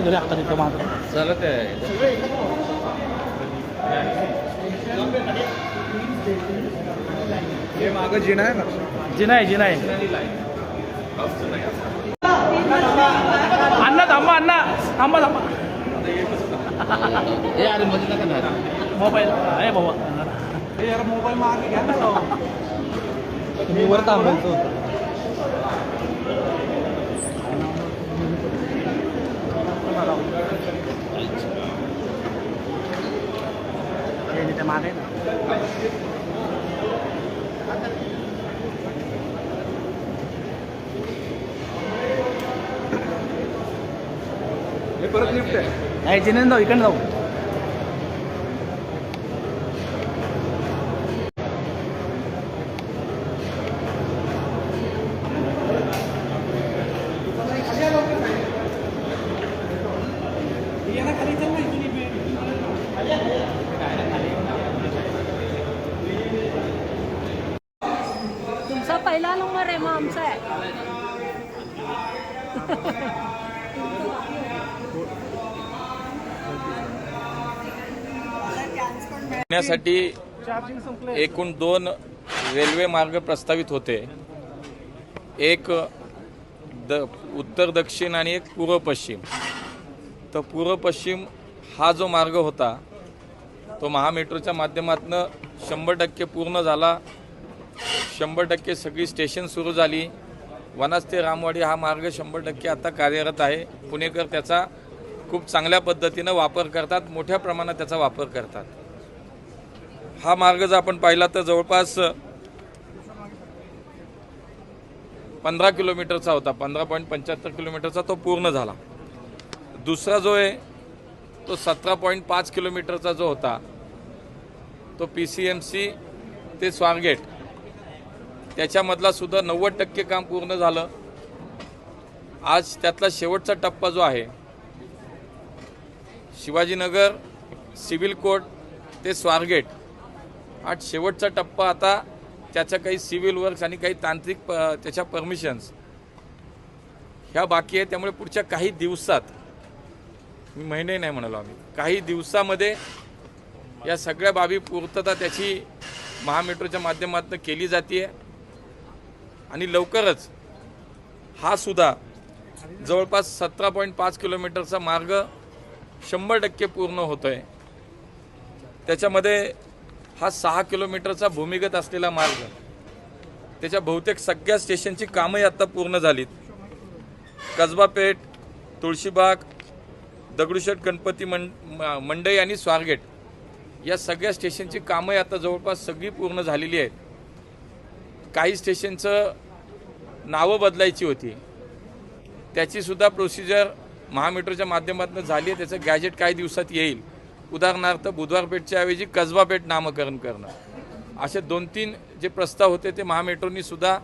घरी आता तिथं माझं चालत आहे. हे मागं जिना आहे ना? जिना आहे जिना आहे. अण्णा थांबा अण्णा. थांबा थांबा. अरे मध्ये नका ना. मोबाईल. आहे बाबा हे यार मोबाईल मागे घ्या ना. मी वर थांबायचो मागे ना. हे परत लिफ्ट आहे नाही जिनेन जाऊ. इकडे जाऊ तुमचा पहिला नंबर आहे मग आमचा आहे साठी एकूण दोन रेल्वे मार्ग प्रस्तावित होते. एक द उत्तर दक्षिण आणि एक पूर्व पश्चिम. तर पूर्व पश्चिम हा जो मार्ग होता तो महामेट्रोच्या माध्यमातून शंभर टक्के पूर्ण झाला. शंभर टक्के सगळी स्टेशन सुरू झाली. वनाज ते रामवाडी हा मार्ग शंभर टक्के आता कार्यरत आहे. पुणेकर त्याचा खूप चांगल्या पद्धतीनं वापर करतात मोठ्या प्रमाणात त्याचा वापर करतात. हा मार्ग जर आपण पाहिला तर जवळपास पंधरा किलोमीटरचा होता पंधरा पॉईंट पंच्याहत्तर किलोमीटरचा तो पूर्ण झाला. दुसरा जो आहे तो सतरा पॉईंट पाच किलोमीटरचा जो होता तो पी सी एम सी ते स्वारगेट. त्याच्यामधला सुद्धा नव्वद टक्के काम पूर्ण झालं. आज त्यातला शेवटचा टप्पा जो आहे शिवाजीनगर सिव्हिल कोर्ट ते स्वारगेट हा शेवटचा टप्पा आता त्याच्या काही सिव्हिल वर्क्स आणि काही तांत्रिक प त्याच्या परमिशन्स ह्या बाकी आहे त्यामुळे पुढच्या काही दिवसात मी महिने नाही म्हणालो आम्ही काही दिवसामध्ये या सगळ्या बाबी पूर्तता त्याची महामेट्रोच्या माध्यमातून केली जाते आणि लवकरच हा सुद्धा जवळपास सतरा पॉईंट पाच किलोमीटरचा मार्ग शंभर टक्के पूर्ण होतो आहे त्याच्यामध्ये हा सहा किलोमीटरचा भूमिगत असलेला मार्ग त्याच्या बहुतेक सगळ्या स्टेशनची कामंही आत्ता पूर्ण झालीत. कसबा पेठ तुळशीबाग दगडूशेठ गणपती मंड म- मंडई आणि स्वारगेट या सगळ्या स्टेशनची कामंही आता जवळपास सगळी पूर्ण झालेली आहेत. काही स्टेशनचं नावं बदलायची होती. त्याचीसुद्धा प्रोसिजर महामेट्रोच्या माध्यमातून झाली आहे. त्याचं गॅजेट काही दिवसात येईल. उदाहरणार्थ बुधवारपेठच्या ऐवजी कसबापेठ नामकरण करणं. असे दोन तीन जे प्रस्ताव होते ते महामेट्रोनी सुद्धा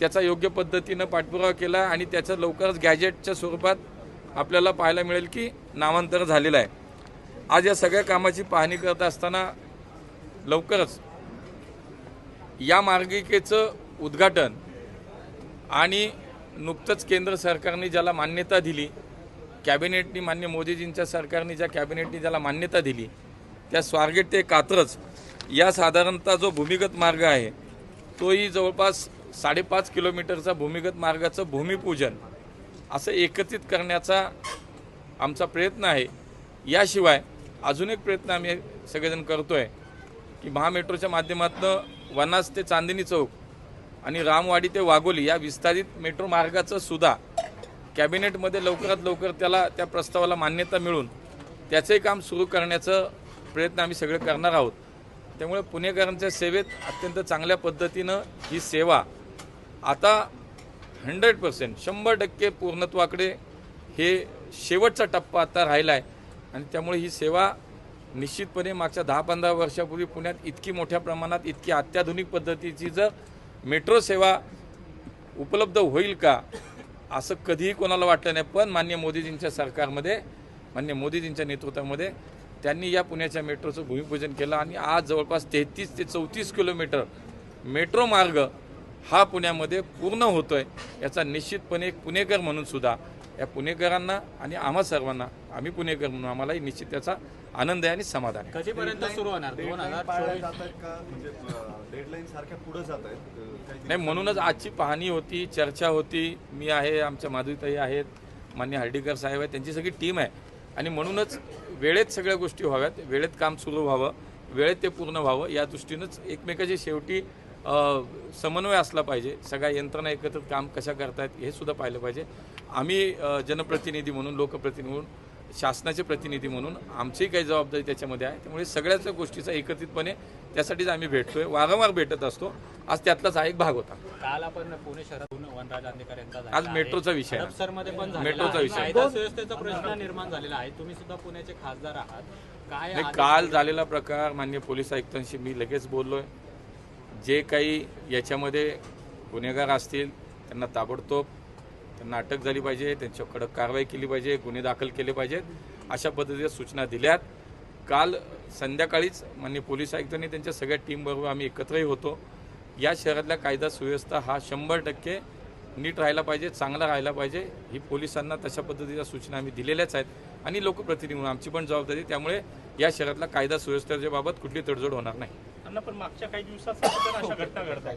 त्याचा योग्य पद्धतीनं पाठपुरावा केला आणि त्याचं लवकरच गॅजेटच्या स्वरूपात आपल्याला पाहायला मिळेल की नामांतर झालेलं आहे. आज या सगळ्या कामाची पाहणी करत असताना लवकरच या मार्गिकेचं उद्घाटन आणि नुकतंच केंद्र सरकारने ज्याला मान्यता दिली कॅबिनेटनी मान्य मोदीजींच्या सरकारने ज्या कॅबिनेटनी ज्याला मान्यता दिली त्या स्वारगेट ते कात्रज या साधारणतः जो भूमिगत मार्ग आहे तोही जवळपास साडेपाच किलोमीटरचा भूमिगत मार्गाचं भूमिपूजन असं एकत्रित करण्याचा आमचा प्रयत्न आहे. याशिवाय अजून एक प्रयत्न आम्ही सगळेजण करतो आहे की महामेट्रोच्या माध्यमातून वनास ते चांदणी चौक आणि रामवाडी ते वाघोली या विस्तारित मेट्रो मार्गाचं सुद्धा कॅबिनेटमध्ये लवकरात लवकर त्याला त्या प्रस्तावाला मान्यता मिळून त्याचंही काम सुरू करण्याचं प्रयत्न आम्ही सगळे करणार आहोत. त्यामुळे पुणेकरांच्या सेवेत अत्यंत चांगल्या पद्धतीनं ही सेवा आता हंड्रेड पर्सेंट शंभर टक्के पूर्णत्वाकडे हे शेवटचा टप्पा आता राहिला आहे आणि त्यामुळे ही सेवा निश्चितपणे मागच्या दहा पंधरा वर्षापूर्वी पुण्यात इतकी मोठ्या प्रमाणात इतकी अत्याधुनिक पद्धतीची जर मेट्रो सेवा उपलब्ध होईल का असं कधीही कोणाला वाटलं नाही. पण मान्य मोदीजींच्या सरकारमध्ये मान्य मोदीजींच्या नेतृत्वामध्ये त्यांनी या पुण्याच्या मेट्रोचं भूमिपूजन केलं आणि आज जवळपास तेहतीस ते चौतीस किलोमीटर मेट्रो मार्ग हा पुण्यामध्ये पूर्ण होतोय याचा निश्चितपणे एक पुणेकर म्हणून सुद्धा या पुणेकरांना आणि आम्हा सर्वांना आम्ही पुणेकर म्हणून आम्हालाही निश्चित त्याचा आनंद आहे आणि समाधान आहे. कधीपर्यंत सुरू होणार? दोन हजार म्हणजे नाही म्हणूनच आजची पाहणी होती चर्चा होती. मी आहे आमच्या माधुरीताई आहेत मान्य हर्डीकर साहेब आहेत त्यांची सगळी टीम आहे. आणि म्हणूनच वेळेत सगळ्या गोष्टी व्हाव्यात वेळेत काम सुरू व्हावं वेळेत ते पूर्ण व्हावं या दृष्टीनंच एकमेकाची शेवटी समन्वय असला पाहिजे. सगळ्या यंत्रणा एकत्रित काम कशा करतायत हे सुद्धा पाहिलं पाहिजे. आम्ही जनप्रतिनिधी म्हणून लोकप्रतिनिधी म्हणून शासनाचे प्रतिनिधी म्हणून आमची काही जबाबदारी त्याच्यामध्ये आहे. त्यामुळे सगळ्याच गोष्टीचा एकत्रितपणे त्यासाठीच आम्ही भेटतोय वारंवार भेटत असतो. आज त्यातलाच हा एक भाग होता. काल आपण पुणे शहरातून वनराज अंधेकर यांचा आज. मेट्रोचा विषय आहे. हडपसरमध्ये पण मेट्रोचा. विषय सुव्यवस्थेचा प्रश्न निर्माण झालेला आहे. तुम्ही सुद्धा पुण्याचे खासदार आहात. काय काल झालेला प्रकार मान्य पोलीस आयुक्तांशी मी लगेच बोललोय. जे काही याच्यामध्ये गुन्हेगार असतील त्यांना ताबडतोब त्यांना अटक झाली पाहिजे त्यांच्यावर कडक कारवाई केली पाहिजे गुन्हे दाखल केले पाहिजेत अशा पद्धतीच्या सूचना दिल्यात. काल संध्याकाळीच मान्य पोलीस आयुक्तांनी त्यांच्या सगळ्या टीमबरोबर आम्ही एकत्रही होतो. या शहरातल्या कायदा सुव्यवस्था हा शंभर टक्के नीट राहायला पाहिजे चांगला राहायला पाहिजे ही पोलिसांना तशा पद्धतीच्या सूचना आम्ही दिलेल्याच आहेत आणि लोकप्रतिनिधी म्हणून आमची पण जबाबदारी त्यामुळे या शहरातल्या कायदा सुव्यवस्थेच्या बाबत कुठली तडजोड होणार नाही. पण मागच्या काही दिवसात अशा घटना घडतात.